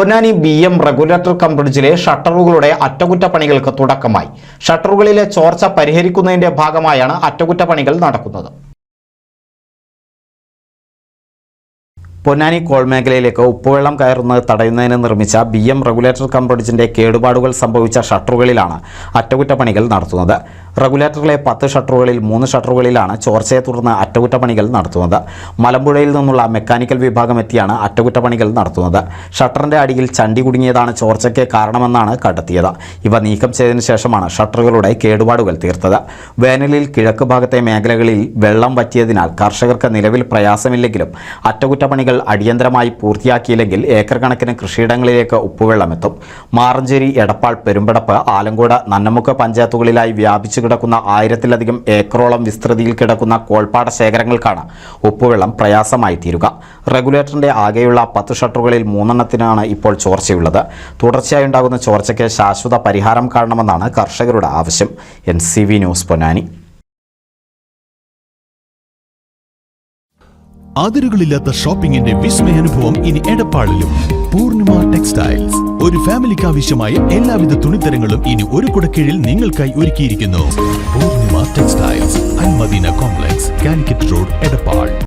Ponnani B M regulator cum ബ്രിഡ്ജിലെ ഷട്ടറുകളുടെ അറ്റകുറ്റപ്പണികൾക്ക് തുടക്കമായി. ഷട്ടറുകളിലെ ചോർച്ച പരിഹരിക്കുന്നതിന്റെ ഭാഗമായാണ് അറ്റകുറ്റപ്പണികൾ നടക്കുന്നത്. പൊന്നാനി കോൾ മേഖലയിലേക്ക് ഉപ്പുവെള്ളം കയറുന്നത് തടയുന്നതിന് നിർമ്മിച്ച ബി എം റെഗുലേറ്റർ കം കേടുപാടുകൾ സംഭവിച്ച ഷട്ടറുകളിലാണ് അറ്റകുറ്റപ്പണികൾ നടത്തുന്നത്. റെഗുലേറ്ററിലെ പത്ത് ഷട്ടറുകളിൽ മൂന്ന് ഷട്ടറുകളിലാണ് ചോർച്ചയെ തുടർന്ന് അറ്റകുറ്റപ്പണികൾ നടത്തുന്നത്. മലമ്പുഴയിൽ നിന്നുള്ള മെക്കാനിക്കൽ വിഭാഗം എത്തിയാണ് അറ്റകുറ്റപ്പണികൾ നടത്തുന്നത്. ഷട്ടറിന്റെ അടിയിൽ ചണ്ടി കുടുങ്ങിയതാണ് ചോർച്ചയ്ക്ക് കാരണമെന്നാണ് കണ്ടെത്തിയത്. ഇവ നീക്കം ചെയ്തതിനു ശേഷമാണ് ഷട്ടറുകളുടെ കേടുപാടുകൾ തീർത്തത്. വേനലിൽ കിഴക്ക് ഭാഗത്തെ മേഖലകളിൽ വെള്ളം വറ്റിയതിനാൽ കർഷകർക്ക് നിലവിൽ പ്രയാസമില്ലെങ്കിലും അറ്റകുറ്റപ്പണികൾ അടിയന്തരമായി പൂർത്തിയാക്കിയില്ലെങ്കിൽ ഏക്കർ കണക്കിന് കൃഷിയിടങ്ങളിലേക്ക് ഉപ്പുവെള്ളമെത്തും. മാറഞ്ചേരി എടപ്പാൾ പെരുമ്പടപ്പ് ആലങ്കോട് നന്നമുക്ക് പഞ്ചായത്തുകളിലായി വ്യാപിച്ചു കിടക്കുന്ന ആയിരത്തിലധികം ഏക്കറോളം വിസ്തൃതിയിൽ കിടക്കുന്ന കോൾപ്പാട ശേഖരങ്ങൾക്കാണ് ഉപ്പുവെള്ളം പ്രയാസമായി തീരുക. റെഗുലേറ്ററിന്റെ ആകെയുള്ള പത്ത് ഷട്ടറുകളിൽ മൂന്നെണ്ണത്തിനാണ് ഇപ്പോൾ ചോർച്ചയുള്ളത്. തുടർച്ചയായി ഉണ്ടാകുന്ന ചോർച്ചയ്ക്ക് ശാശ്വത പരിഹാരം കാണണമെന്നാണ് കർഷകരുടെ ആവശ്യം. N news Ponnani. അതിരുകളില്ലാത്ത ഷോപ്പിംഗിന്റെ വിസ്മയാനുഭവം ഇനി എടപ്പാളിലും. പൂർണിമ ടെക്സ്റ്റൈൽസ്. ഒരു ഫാമിലിക്ക് ആവശ്യമായ എല്ലാവിധ തുണിത്തരങ്ങളും ഇനി ഒരു കുടക്കീഴിൽ നിങ്ങൾക്കായി ഒരുക്കിയിരിക്കുന്നു. Poornima textiles. Almadina complex. Calicut road Edappal.